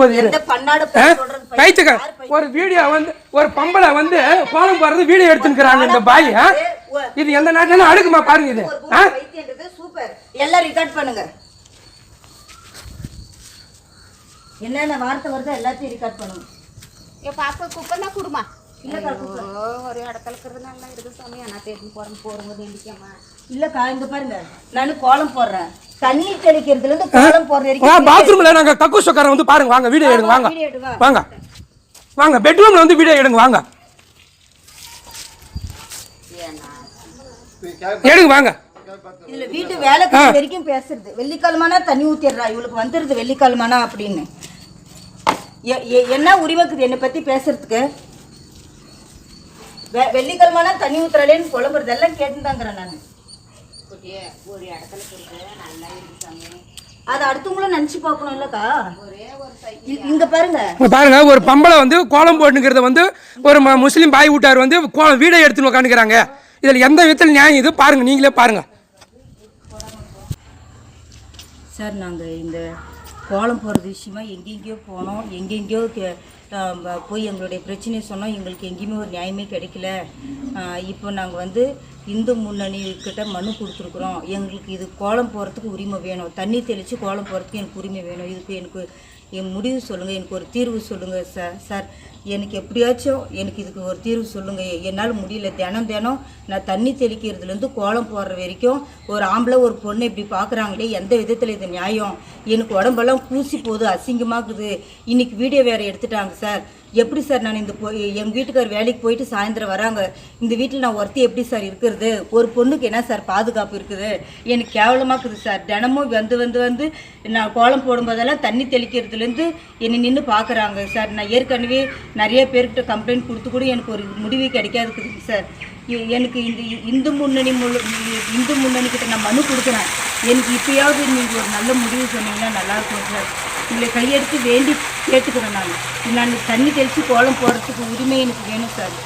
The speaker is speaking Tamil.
போகுது? ஒரு வீடியோ வந்து ஒரு பொம்பளை வந்து கோலம் போறது வீடியோ எடுத்துக்கிறாங்க இந்த பாய்? இது எந்த நாட்டுல அடுக்குமா பாருங்க இது சூப்பர். எல்லாம் ரெக்கார்ட் பண்ணுங்க. என்னென்ன வார்த்தை வருதோ எல்லாத்தையும் ரெக்கார்ட் பண்ணுங்க. ஏ பாப்பா குப்பை தான் கொடுமா? ஒரு இடத்துல இருக்கிறது நல்லா இருக்கு சாமி நான் தேடி போறேன் போறவங்க வேண்டிக்கம்மா இல்லக்கா இங்க பாருங்க நான் கோலம் போடுறேன் தண்ணி தெளிக்கிறதுல இருந்து கோலம் போடுற வரைக்கும் பாத்ரூம்ல நாங்க கக்கூஸ் உட்கார வந்து பாருங்க வாங்க வீடியோ எடுங்க வாங்க வீடியோ எடு, வா. வாங்க வாங்க பெட்ரூம்ல வந்து வீடியோ எடுங்க வாங்க எடுங்க வாங்க இதுல வீட்டு வேலைக்கார வரைக்கும் பேசுறது வெள்ளிக்கிழமைனா தண்ணி ஊத்திடுறா இவளுக்கு வந்துருது வெள்ளிக்கிழமைனா அப்படின்னு எ- எ- என்ன உரிமைக்குது என்னை பத்தி பேசுறதுக்கு வெ- வெள்ளிக்கிழமைனா தண்ணி ஊத்துறாளேன்னு புலம்புறது எல்லாம் கேட்டுதாங்கிறேன் நான் ஒரு இடத்துல நல்லா சாமி. அதை அடுத்தவங்களும் நினைச்சு பார்க்கணும் இல்லக்கா இங்க பாருங்க. பாருங்க ஒரு பம்பளை வந்து கோலம் போட்டுங்கிறத வந்து ஒரு முஸ்லீம் பாய் வீட்டார் வந்து கோ- வீடியோ எடுத்துன்னு உட்காந்துக்கிறாங்க இதுல எந்த விதத்தில் நியாயம் இது? பாருங்க நீங்களே பாருங்க. சார் நாங்கள் இந்த கோலம் போகிறது விஷயமா எங்கெங்கேயோ போனோம் எங்கெங்கேயோ போய் எங்களுடைய பிரச்சனையை சொன்னோம். எங்களுக்கு எங்கேயுமே ஒரு நியாயமே கிடைக்கல. இப்போ நாங்கள் வந்து இந்து முன்னணிக்கிட்ட மனு கொடுத்துருக்குறோம். எங்களுக்கு இது கோலம் போகிறதுக்கு உரிமை வேணும். தண்ணி தெளித்து கோலம் போகிறதுக்கு எனக்கு உரிமை வேணும். இதுக்கு எனக்கு என் முடிவு சொல்லுங்கள் எனக்கு ஒரு தீர்வு சொல்லுங்கள் சார் சார். எனக்கு எப்படியாச்சும் எனக்கு இதுக்கு ஒரு தீர்வு சொல்லுங்கள் என்னால் முடியல. தினம் தினம் நான் தண்ணி தெளிக்கிறதுலேருந்து கோலம் போடுற வரைக்கும் ஒரு ஆம்பளை ஒரு பொண்ணு இப்படி பார்க்குறாங்களே எந்த விதத்தில் இது நியாயம்? எனக்கு உடம்பெல்லாம் பூசி போகுது அசிங்கமாக்குது. இன்றைக்கி வீடியோ வேறு எடுத்துட்டாங்க சார். எப்படி சார் நான் இந்த எங்கள் வீட்டுக்கார் வேலைக்கு போயிட்டு சாயந்தரம் வராங்க? இந்த வீட்டில் நான் ஒருத்தி எப்படி சார் இருக்கிறது? ஒரு பொண்ணுக்கு என்ன சார் பாதுகாப்பு இருக்குது? எனக்கு கேவலமாக்குது சார். தினமும் வந்து வந்து வந்து நான் கோலம் போடும்போதெல்லாம் தண்ணி தெளிக்கிறதுலேருந்து என்னை நின்று பார்க்குறாங்க சார். நான் ஏற்கனவே நிறைய பேர்கிட்ட கம்ப்ளைண்ட் கொடுத்து கூட எனக்கு ஒரு முடிவு கிடைக்காதுக்குது சார். எனக்கு இந்த இந்து முன்னணி முழு இந்து முன்னணி கிட்ட நான் மனு கொடுக்குறேன். எனக்கு இப்பயாவது நீங்கள் ஒரு நல்ல முடிவு சொன்னீங்கன்னா நல்லாயிருக்கும் சார். உங்களை கையெடுத்து வேண்டி கேட்டுக்கிறேன் நான். நான் தண்ணி தெளித்து கோலம் போடுறதுக்கு உரிமை எனக்கு வேணும் சார்.